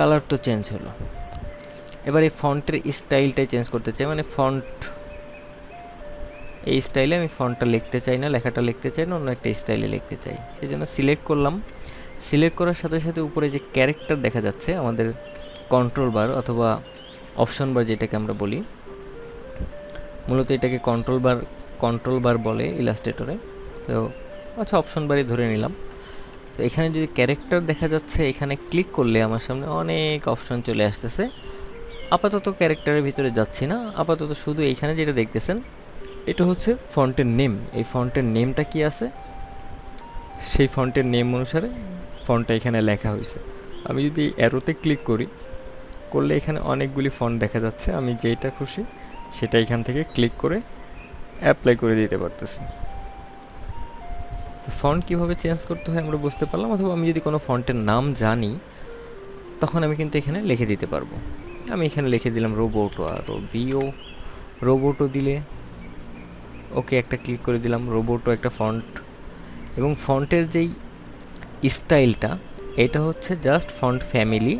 Colour তো change হলো। এবার এই ফন্টের স্টাইলটাই চেঞ্জ করতে চাই মানে ফন্ট এই স্টাইলে আমি ফন্টটা লিখতে চাই না, লেখাটা লিখতে চাই না, অন্য একটা স্টাইলে লিখতে চাই। সেই জন্য সিলেক্ট করলাম। সিলেক্ট করার সাথে সাথে উপরে যে ক্যারেক্টার দেখা যাচ্ছে, আমাদের কন্ট্রোল বার অথবা অপশন বার যেটাকে আমরা বলি, মূলত এটাকে কন্ট্রোল বার কন্ট্রোল বার বলে ইলাস্ট্রেটরে তো আচ্ছা অপশন বারই ধরে নিলাম। তো এখানে যদি ক্যারেক্টার দেখা যাচ্ছে, এখানে ক্লিক করলে আমার সামনে অনেক অপশন চলে আসতেছে। আপাতত ক্যারেক্টারের ভিতরে যাচ্ছি না। আপাতত শুধু এইখানে যেটা দেখতেছেন, এটা হচ্ছে ফন্টের নেম এই ফন্টের নেমটা কি আছে? সেই ফন্টের নেম অনুসারে ফন্টটা এখানে লেখা হয়েছে। আমি যদি অ্যারোতে ক্লিক করি, করলে এখানে অনেকগুলি ফন্ট দেখা যাচ্ছে। আমি যেটা খুশি, সেটা এখান থেকে ক্লিক করে অ্যাপ্লাই করে দিতে পারতেছি। তো ফন্ট কীভাবে চেঞ্জ করতে হয় আমরা বুঝতে পারলাম, অথবা আমি যদি কোনো ফন্টের নাম জানি, তখন আমি কিন্তু এখানে লিখে দিতে পারব। আমি এখানে লিখে দিলাম রোবোটো আর বিও রোবোটো দিলে ওকে একটা ক্লিক করে দিলাম রোবোটো একটা ফন্ট এবং ফন্টের যেই স্টাইলটা এটা হচ্ছে জাস্ট ফন্ট ফ্যামিলি